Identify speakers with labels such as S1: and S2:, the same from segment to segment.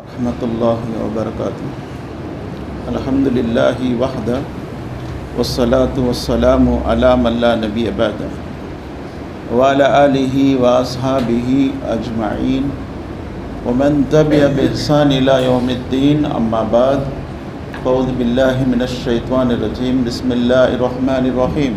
S1: رحمت اللہ وبرکاتہ۔ الحمد للہ وحدہ وسلاۃ وسلام علام اللہ نبی عبادہ ولا علیہ واصحابہ اجمعین۔ ومن تبع بحسان یوم الدین، اما بعد قوض باللہ من الشیطان الرجیم، بسم اللہ الرحمن الرحیم۔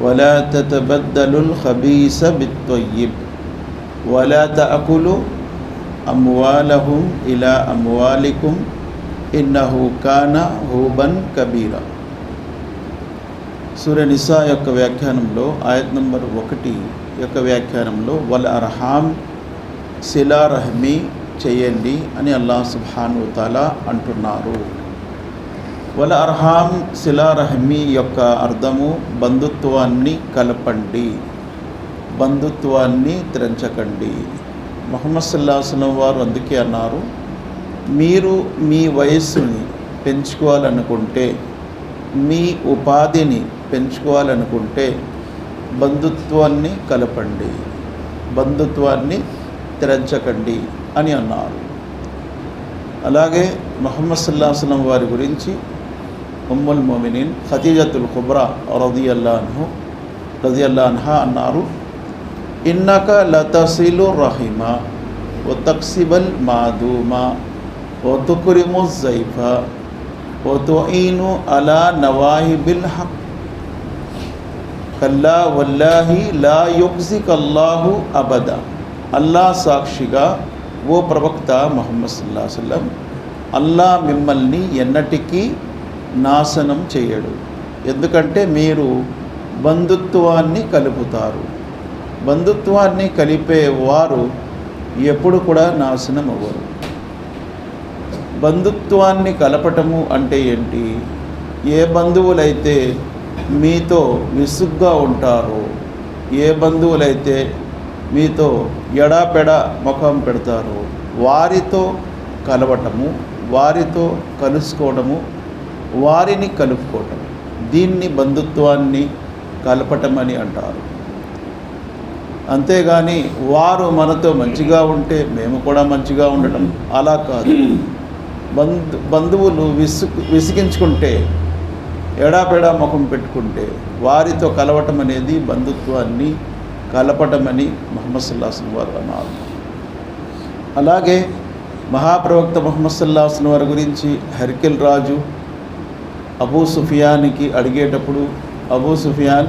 S1: ولا تتبدلوا الخبيث بالطيب ولا تأكلوا أموالهم إلى أموالكم إنه كان హూబన్ కబీరా సూర్య నిసా యొక్క వ్యాఖ్యానంలో ఆయత్ నంబర్ ఒకటి యొక్క వ్యాఖ్యానంలో వల్ అర్హాం శిలా రహ్మీ చేయండి అని అల్లాహ్ సుబ్హాను తాలా అంటున్నారు వల అర్హాం శిలారహమీ యొక్క అర్థము బంధుత్వాన్ని కలపండి. బంధుత్వాన్ని త్రెంచకండి. మొహమ్మద్ సల్లాహం వారు అందుకే అన్నారు మీరు మీ వయస్సుని పెంచుకోవాలనుకుంటే మీ ఉపాధిని పెంచుకోవాలనుకుంటే బంధుత్వాన్ని కలపండి. బంధుత్వాన్ని తెరంచకండి అని అన్నారు. అలాగే మొహమ్మద్ సల్లాహం వారి గురించి ఉమ్ముల్ మొమినిన్ ఖతీజతుల్ ఖుబ్రా రదియల్లాన్హు రదియల్లాన్హా అన్నారు ఇన్నక లతసిలు రహిమ ఓ తక్సిబల్ మాధూమా ఓ తుకురిము జైఫ ఓ తుఈను అలా నవాహిబిల్ హక్ కల్లా వల్లాహి లా యుక్సిక్ అల్లాహు అబద అల్లా సాక్షిగా ఓ ప్రవక్త మొహమ్మద్ సల్లా వల్లం అల్లా మిమ్మల్ని ఎన్నటికీ నాశనం చేయడు. ఎందుకంటే మీరు బంధుత్వాన్ని కలుపుతారు. బంధుత్వాన్ని కలిపే వారు ఎప్పుడు కూడా నాశనం అవ్వరు. బంధుత్వాన్ని కలపటము అంటే ఏంటి? ఏ బంధువులైతే మీతో విసుగ్గా ఉంటారో ఏ బంధువులైతే మీతో ఎడాపెడ ముఖం పెడతారో వారితో కలవటము వారితో కలుసుకోవడము వారిని కలుపుకోవటం దీన్ని బంధుత్వాన్ని కలపటం అని అంటారు. అంతేగాని వారు మనతో మంచిగా ఉంటే మేము కూడా మంచిగా ఉండటం అలా కాదు. బంధు బంధువులు విసు విసిగించుకుంటే ఎడాపెడా ముఖం పెట్టుకుంటే వారితో కలవటం అనేది బంధుత్వాన్ని కలపటమని మహమ్మద్ సల్లాహం వారు అన్నారు. అలాగే మహాప్రవక్త మహమ్మద్ సల్లాహం వారి గురించి హర్కిల్ రాజు అబూ సుఫియాన్కి అడిగేటప్పుడు అబూ సుఫియాన్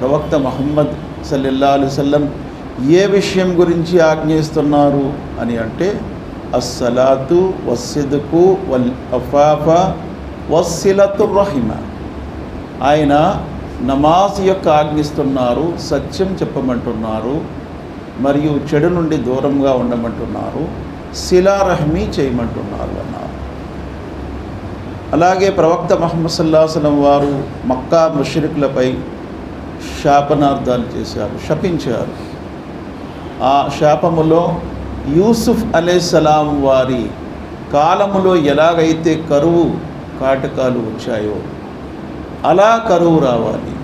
S1: ప్రవక్త మహమ్మద్ సల్లెల్లా అలిసల్లం ఏ విషయం గురించి ఆజ్ఞయిస్తున్నారు అని అంటే అస్సలాతు వస్సిదుకు వల్ అఫాఫా వస్సిలతు రహిమ. ఆయన నమాజ్ యొక్క ఆజ్ఞిస్తున్నారు సత్యం చెప్పమంటున్నారు మరియు చెడు నుండి దూరంగా ఉండమంటున్నారు శిలారహమి చేయమంటున్నారు అన్నారు. అలాగే ప్రవక్త మహమ్మద్ సల్లాహసలం వారు మక్కా ముషరికులపై శాపనార్థాలు చేశారు శపించారు. ఆ శాపములో యూసుఫ్ అలైసలాం వారి కాలములో ఎలాగైతే కరువు కాటకాలు వచ్చాయో అలా కరువు రావాలి.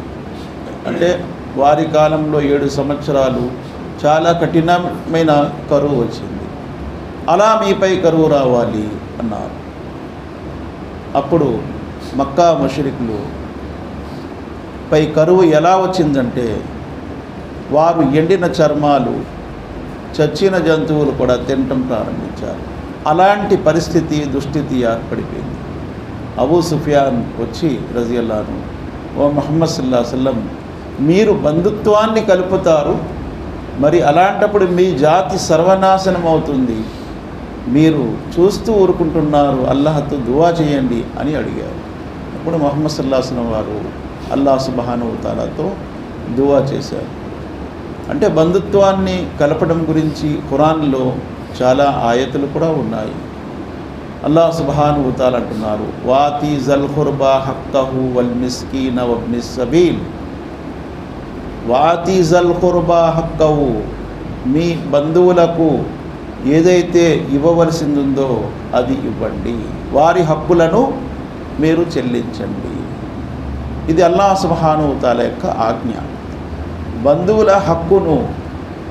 S1: అంటే వారి కాలంలో ఏడు సంవత్సరాలు చాలా కఠినమైన కరువు వచ్చింది. అలా మీపై కరువు రావాలి అన్నారు. అప్పుడు మక్కా మషరికులు పై కరువు ఎలా వచ్చిందంటే వారు ఎండిన చర్మాలు చచ్చిన జంతువులు కూడా తినటం ప్రారంభించారు. అలాంటి పరిస్థితి దుస్థితి ఏర్పడిపోయింది. అబూ సుఫియాన్ వచ్చి రజియల్లాను ఓ మహమ్మద్ సుల్లా సల్లం మీరు బంధుత్వాన్ని కలుపుతారు మరి అలాంటప్పుడు మీ జాతి సర్వనాశనం అవుతుంది మీరు చూస్తూ ఊరుకుంటున్నారు అల్లాహతో దువా చేయండి అని అడిగారు. అప్పుడు మొహమ్మద్ సల్లాహం వారు అల్లా సుబహానుతాలతో దువా చేశారు. అంటే బంధుత్వాన్ని కలపడం గురించి ఖురాన్లో చాలా ఆయతలు కూడా ఉన్నాయి. అల్లా సుబహానుతాలు అంటున్నారు వాతి జల్ ఖుర్బా హక్కహు వల్ మిస్కీన్ వబ్ని సబీల్. వాతి జల్ ఖుర్బా హక్కహు మీ బంధువులకు ఏదైతే ఇవ్వవలసింది ఉందో అది ఇవ్వండి. వారి హక్కులను మీరు చెల్లించండి. ఇది అల్లా సుబహాను యొక్క ఆజ్ఞ. బంధువుల హక్కును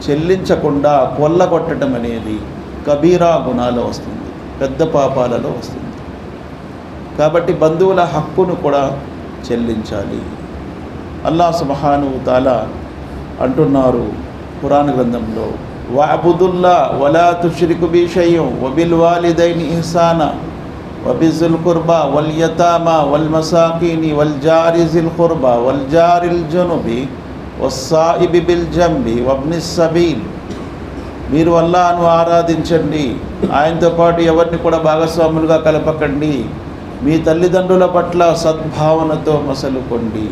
S1: చెల్లించకుండా కొల్లగొట్టడం అనేది కబీరా గుణాలో వస్తుంది పెద్ద పాపాలలో వస్తుంది. కాబట్టి బంధువుల హక్కును కూడా చెల్లించాలి. అల్లా సుబహాను అంటున్నారు పురాణ గ్రంథంలో. వాబుదుల్లా వలా తుషరికు బిషయం వబిల్ వాలిదైన్ ఇహసానా వబిజుల్ కుర్బా వల్ యతామా వల్ మసాకీని వల్ జారిజిల్ కుర్బా వల్ జారిల్ జనుబి వస్సాయిబి బిల్ జంబి వబ్ని సబీల్. మీరు అల్లాను ఆరాధించండి. ఆయనతో పాటు ఎవరిని కూడా భాగస్వాములుగా కలపకండి. మీ తల్లిదండ్రుల పట్ల సద్భావనతో మసలుకోండి.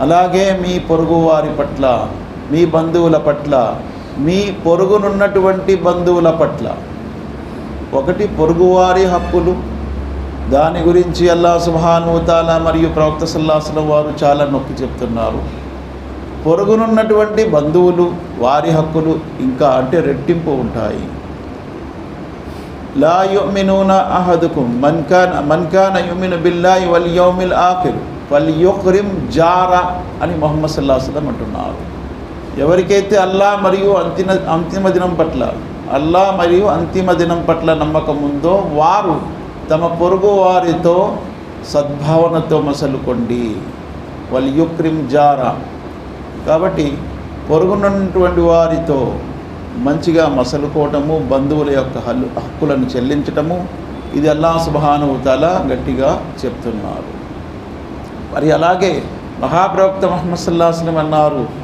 S1: అలాగే మీ పొరుగువారి పట్ల మీ బంధువుల పట్ల మీ పొరుగునున్నటువంటి బంధువుల పట్ల. ఒకటి పొరుగువారి హక్కులు. దాని గురించి అల్లా సుభానుతాల మరియు ప్రవక్త సల్లాసుల వారు చాలా నొక్కి చెప్తున్నారు. పొరుగునున్నటువంటి బంధువులు వారి హక్కులు ఇంకా అంటే రెట్టింపు ఉంటాయి. లా యుమినూన అహదుకుం. మన్కాన్ మన్కాన యుమిను బిల్లాయి వల్ యోమిల్ ఆఖిర్. వల్ యుక్రిమ్ జారా అని మొహమ్మద్ సల్లాహం అంటున్నారు. ఎవరికైతే అల్లా మరియు అంతిమ అంతిమ దినం పట్ల అల్లా మరియు అంతిమ దినం పట్ల నమ్మకం ఉందో వారు తమ పొరుగు వారితో సద్భావనతో మసలుకోండి. వల్ యుక్రిం జారా. కాబట్టి పొరుగునున్నటువంటి వారితో మంచిగా మసలుకోవటము బంధువుల యొక్క హల్లు హక్కులను చెల్లించటము ఇది అల్లా సుబానుతల గట్టిగా చెప్తున్నారు. మరి అలాగే మహాప్రవక్త మహమ్మద్ సల్లాహస్లం అన్నారు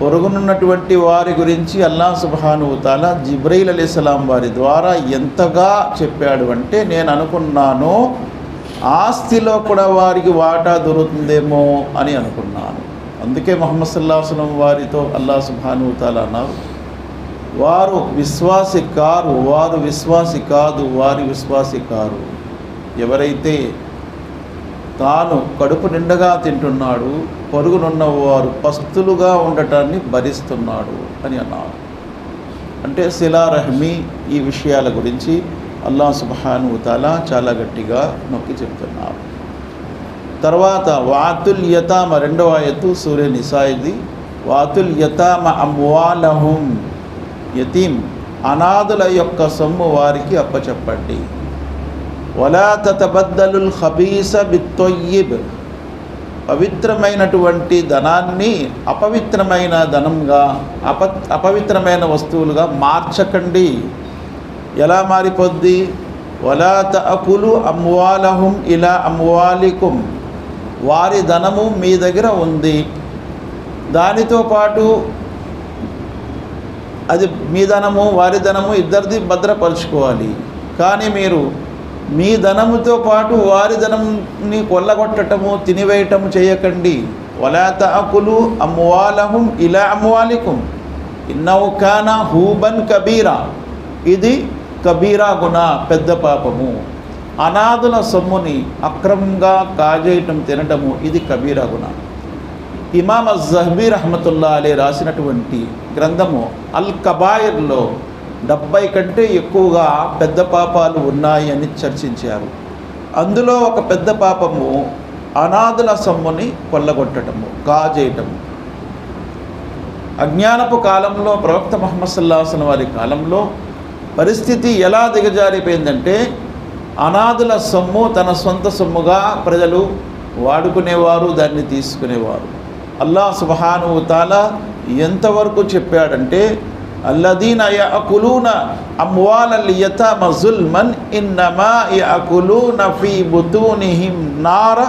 S1: పొరుగునున్నటువంటి వారి గురించి అల్లా సుబానుతల జిబ్రైల్ అలీస్లాం వారి ద్వారా ఎంతగా చెప్పాడు అంటే నేను అనుకున్నాను ఆస్తిలో కూడా వారికి వాటా దొరుకుతుందేమో అని అనుకున్నాను. అందుకే మొహమ్మద్ సల్లాహస్లం వారితో అల్లా సుబానుతల అన్నారు వారు విశ్వాసి కారు వారు విశ్వాసి కాదు వారి విశ్వాసి కారు ఎవరైతే తాను కడుపు నిండగా తింటున్నాడు పొరుగునున్న వారు పస్తులుగా ఉండటాన్ని భరిస్తున్నాడు అని అన్నారు. అంటే శిలారహమి ఈ విషయాల గురించి అల్లా సుబహాను తాలా చాలా గట్టిగా నొక్కి చెప్తున్నారు. తర్వాత వాతుల్ యతామ రెండవ ఎత్తు సూర్య నిసాయిది. వాతుల్ యతామ అమ్వాలహుం యతీం అనాథుల యొక్క సొమ్ము వారికి అప్పచెప్పండి. వలా తతబద్దలుల్ ఖబీస బిత్తొయ్యిబ్ పవిత్రమైనటువంటి ధనాన్ని అపవిత్రమైన ధనంగా అప అపవిత్రమైన వస్తువులుగా మార్చకండి. ఎలా మారిపోద్ది? వలా తకులు అమ్వాలహుం ఇలా అమ్వాలికుం వారి ధనము మీ దగ్గర ఉంది. దానితో పాటు అది మీ ధనము వారి ధనము ఇద్దరిది భద్రపరుచుకోవాలి. కానీ మీరు మీ ధనముతో పాటు వారి ధనంని కొల్లగొట్టటము తినివేయటము చేయకండి. వలాత అకులు అమ్వాలహుం ఇలా అమ్వాలికుం. ఇన్నౌకాన హూబన్ కబీరా. ఇది కబీరా గుణ పెద్ద పాపము. అనాథుల సొమ్ముని అక్రమంగా కాజేయటం తినటము ఇది కబీరా గుణ. ఇమామ జహబీ రహమతుల్లా అలీ రాసినటువంటి గ్రంథము అల్ కబాయిర్లో డెబ్బై కంటే ఎక్కువగా పెద్ద పాపాలు ఉన్నాయి అని చర్చించారు. అందులో ఒక పెద్ద పాపము అనాథుల సొమ్ముని కొల్లగొట్టడము కాజేయటము. అజ్ఞానపు కాలంలో ప్రవక్త మహమ్మద్ సల్లాహసన్ వారి కాలంలో పరిస్థితి ఎలా దిగజారిపోయిందంటే అనాథుల సొమ్ము తన సొంత సొమ్ముగా ప్రజలు వాడుకునేవారు దాన్ని తీసుకునేవారు. అల్లా సుబహానుతాల ఎంతవరకు చెప్పాడంటే అల్లదీన యఅకులూన అమ్వాలల్ యతమ జుల్మన్ ఇన్నమా యఅకులూన ఫీ బుతూనిహిం నార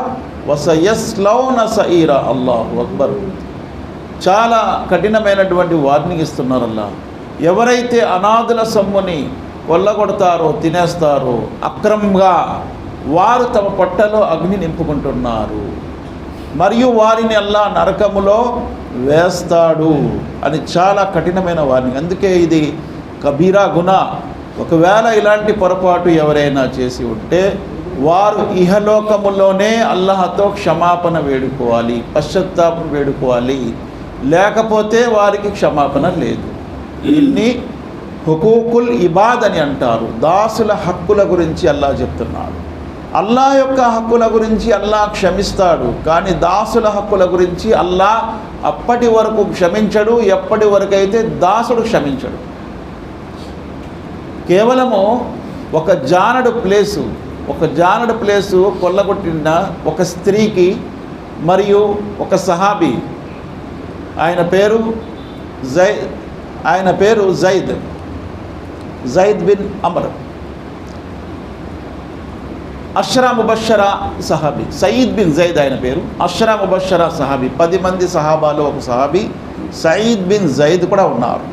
S1: వసయస్లౌన సఈర అల్లాహు అక్బర్ చాలా కఠినమైనటువంటి వార్నింగ్ ఇస్తున్నారు అల్లా. ఎవరైతే అనాథుల సొమ్ముని కొల్లగొడతారో తినేస్తారో అక్రమంగా వారు తమ పొట్టలో అగ్ని నింపుకుంటున్నారు. మరియు వారిని అల్లా నరకములో వేస్తాడు అని చాలా కఠినమైన వారిని అందుకే ఇది కబీరా గుణ. ఒకవేళ ఇలాంటి పొరపాటు ఎవరైనా చేసి ఉంటే వారు ఇహలోకములోనే అల్లహతో క్షమాపణ వేడుకోవాలి పశ్చాత్తాపం వేడుకోవాలి. లేకపోతే వారికి క్షమాపణ లేదు. దీన్ని హుకూకుల్ ఇబాద్ అని అంటారు. దాసుల హక్కుల గురించి అల్లా చెప్తున్నాడు. అల్లా యొక్క హక్కుల గురించి అల్లా క్షమిస్తాడు కానీ దాసుల హక్కుల గురించి అల్లా అప్పటి వరకు క్షమించడు ఎప్పటి వరకు అయితే దాసుడు క్షమించడు. కేవలము ఒక జానడు ప్లేసు ఒక జానడు ప్లేసు కొల్లగొట్టిన ఒక స్త్రీకి మరియు ఒక సహాబీ. ఆయన పేరు జై ఆయన పేరు జైద్ జైద్ బిన్ అమర్. అష్రా ముబషరా సహాబీ. సయీద్ బిన్ జైద్ ఆయన పేరు. అష్రా ముబషరా సహాబీ. పది మంది సహాబాలో ఒక సహాబీ. సయీద్ బిన్ జైద్ కూడా ఉన్నారు.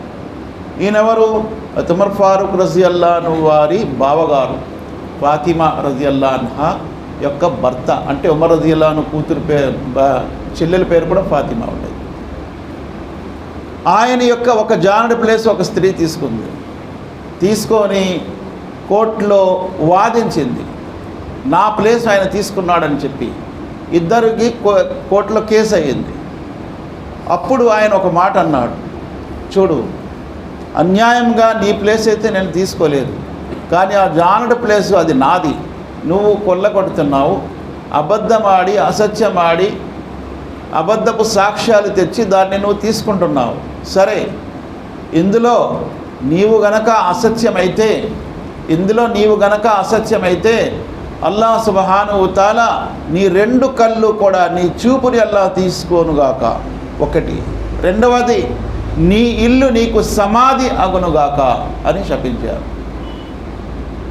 S1: ఈయనెవరు? తుమర్ ఫారూక్ రజియల్లాను వారి బావగారు. ఫాతిమా రజియల్లాన్హా యొక్క భర్త. అంటే ఉమర్ రజియల్లాను కూతురు పేరు చెల్లెల పేరు కూడా ఫాతిమా ఉండేది ఆయన యొక్క ఒక జానడ్ ప్లేస్ ఒక స్త్రీ తీసుకుంది. తీసుకొని కోర్టులో వాదించింది. నా ప్లేస్ ఆయన తీసుకున్నాడని చెప్పి ఇద్దరికి కో- కోర్టులో కేసు అయ్యింది. అప్పుడు ఆయన ఒక మాట అన్నాడు. చూడు అన్యాయంగా నీ ప్లేస్ అయితే నేను తీసుకోలేదు. కానీ ఆ జానడు ప్లేస్ అది నాది. నువ్వు కొల్లగొడుతున్నావు అబద్ధమాడి అసత్యమాడి అబద్ధపు సాక్ష్యాలు తెచ్చి దాన్ని నువ్వు తీసుకుంటున్నావు. సరే ఇందులో నీవు గనక అసత్యమైతే ఇందులో నీవు గనక అసత్యమైతే అల్లా సుభహానుతాల నీ రెండు కళ్ళు కూడా నీ చూపుని అల్లా తీసుకోనుగాక. ఒకటి. రెండవది నీ ఇల్లు నీకు సమాధి అగునుగాక అని శపించారు.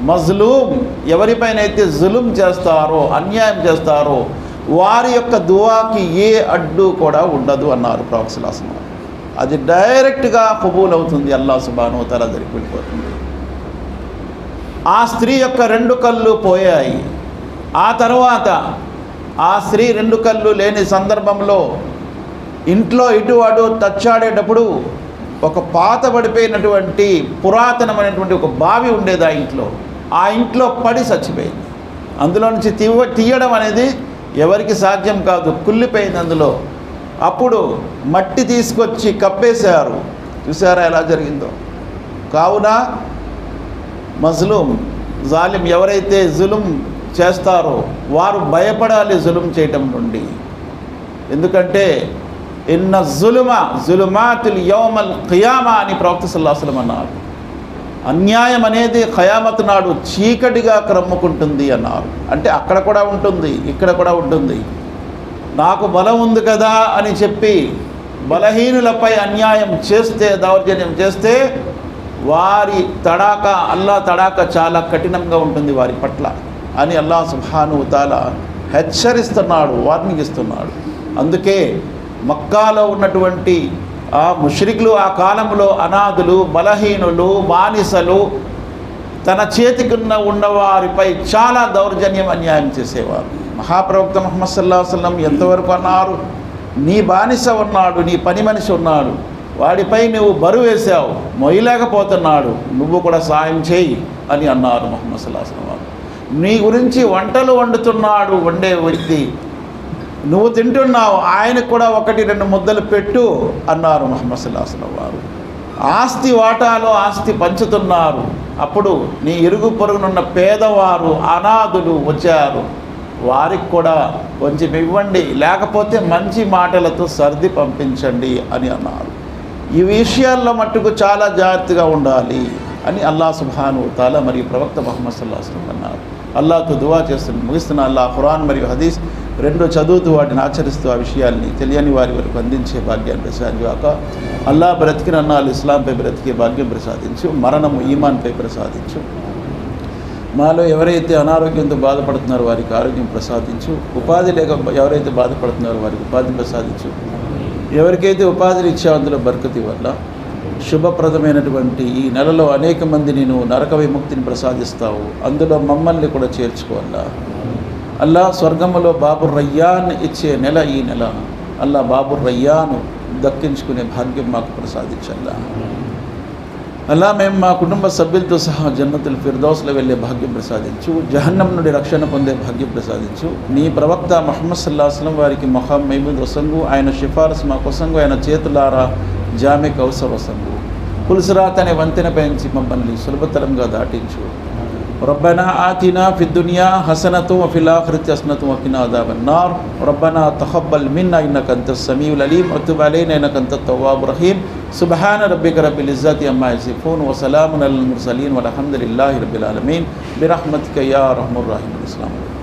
S1: మజ్లూమ్ ఎవరిపైన అయితే జులుం చేస్తారో అన్యాయం చేస్తారో వారి యొక్క దువాకి ఏ అడ్డు కూడా ఉండదు అన్నారు ప్రవక్సలాసన అది డైరెక్ట్గా కబూల్ అవుతుంది. అల్లా సుబాను తల దగ్గరికి వెళ్ళిపోతుంది ఆ స్త్రీ యొక్క రెండు కళ్ళు పోయాయి. ఆ తర్వాత ఆ స్త్రీ రెండు కళ్ళు లేని సందర్భంలో ఇంట్లో ఇటు అటు తచ్చాడేటప్పుడు ఒక పాత పడిపోయినటువంటి పురాతనమైనటువంటి ఒక బావి ఉండేది ఆ ఇంట్లో. ఆ ఇంట్లో పడి చచ్చిపోయింది. అందులో నుంచి తీవ తీయడం అనేది ఎవరికి సాధ్యం కాదు కుళ్ళిపోయింది అందులో. అప్పుడు మట్టి తీసుకొచ్చి కప్పేశారు. చూసారా ఎలా జరిగిందో? కావున మజ్లూమ్ జాలిం ఎవరైతే జులుం చేస్తారో వారు భయపడాలి జులుం చేయటం నుండి. ఎందుకంటే ఇన్న జులుమ జులుమాతుల్ యౌమల్ ఖియామా అని ప్రవక్త సల్లాహం అన్నారు. అన్యాయం అనేది ఖయామత్ నాడు చీకటిగా క్రమ్ముకుంటుంది అన్నారు. అంటే అక్కడ కూడా ఉంటుంది ఇక్కడ కూడా ఉంటుంది. నాకు బలం ఉంది కదా అని చెప్పి బలహీనులపై అన్యాయం చేస్తే దౌర్జన్యం చేస్తే వారి తడాక అల్లా తడాక చాలా కఠినంగా ఉంటుంది వారి పట్ల. అని అల్లా సుభానుతాల హెచ్చరిస్తున్నాడు వార్నింగ్ ఇస్తున్నాడు. అందుకే మక్కాలో ఉన్నటువంటి ఆ ముష్రికులు ఆ కాలంలో అనాథులు బలహీనులు బానిసలు తన చేతికున్న ఉన్నవారిపై చాలా దౌర్జన్యం అన్యాయం చేసేవారు. మహాప్రవక్త మహమ్మద్ సల్లా ఎంతవరకు అన్నారు? నీ బానిస ఉన్నాడు నీ పని మనిషి ఉన్నాడు. వాడిపై నువ్వు బరువు వేసావు మొయ్యలేకపోతున్నాడు నువ్వు కూడా సాయం చేయి అని అన్నారు మొహమ్మద్ సుల్లాహం వారు. నీ గురించి వంటలు వండుతున్నాడు వండే వ్యక్తి. నువ్వు తింటున్నావు ఆయనకు కూడా ఒకటి రెండు ముద్దలు పెట్టు అన్నారు మహమ్మద్ సుల్లాహం వారు. ఆస్తి వాటాలో ఆస్తి పంచుతున్నారు. అప్పుడు నీ ఇరుగు పొరుగునున్న పేదవారు అనాథులు వచ్చారు. వారికి కూడా కొంచెం ఇవ్వండి లేకపోతే మంచి మాటలతో సర్ది పంపించండి అని అన్నారు. ఈ విషయాల్లో మట్టుకు చాలా జాగ్రత్తగా ఉండాలి అని అల్లా సుబ్హాను తాలా మరియు ప్రవక్త మహమ్మద్ సల్లాహం అన్నారు. అల్లాతో దువా చేస్తున్న ముగిస్తున్న అల్లా ఖురాన్ మరియు హదీస్ రెండు చదువుతూ వాటిని ఆచరిస్తూ ఆ విషయాల్ని తెలియని వారి వరకు అందించే భాగ్యాన్ని ప్రసాదిగాక అల్లా బ్రతికిన అన్నాలు ఇస్లాంపై బ్రతికే భాగ్యం ప్రసాదించు మరణము ఈమాన్పై ప్రసాదించు. మాలో ఎవరైతే అనారోగ్యంతో బాధపడుతున్నారో వారికి ఆరోగ్యం ప్రసాదించు ఉపాధి లేక ఎవరైతే బాధపడుతున్నారో వారికి ఉపాధి ప్రసాదించు. ఎవరికైతే ఉపాధిని ఇచ్చే అందులో బర్కతి వల్ల శుభప్రదమైనటువంటి ఈ నెలలో అనేక మందిని నువ్వు నరక విముక్తిని ప్రసాదిస్తావు. అందులో మమ్మల్ని కూడా చేర్చుకోవాలా అల్లా స్వర్గములో బాబు రయ్యాన్ ఇచ్చే నెల ఈ నెల. అల్లా బాబు రయ్యాను దక్కించుకునే భాగ్యం మాకు ప్రసాదించల్లా అలా మేము మా కుటుంబ సభ్యులతో సహా జన్నతుల్ ఫిర్దౌస్లో వెళ్ళే భాగ్యం ప్రసాదించు జహన్నం నుండి రక్షణ పొందే భాగ్యం ప్రసాదించు నీ ప్రవక్త మహమ్మద్ సల్లాహస్లం వారికి మొహం మహమూద్ వసంగు ఆయన సిఫారసు మా కొసంగు ఆయన చేతులారా జామె కౌసర్ వసంగు పులుసురాత్ అనే వంతెన పెంచి మమ్మల్ని సులభతరంగా దాటించు ربنا آتنا في الدنيا حسنة وفي الآخرة حسنة وقنا عذاب النار ربنا تقبل منا إنك أنت السميع العليم وتب علينا إنك أنت التواب الرحيم سبحان ربك رب العزة عما يصفون وسلام على المرسلين والحمد لله رب العالمين. برحمتك يا أرحم الراحمين. السلام عليكم.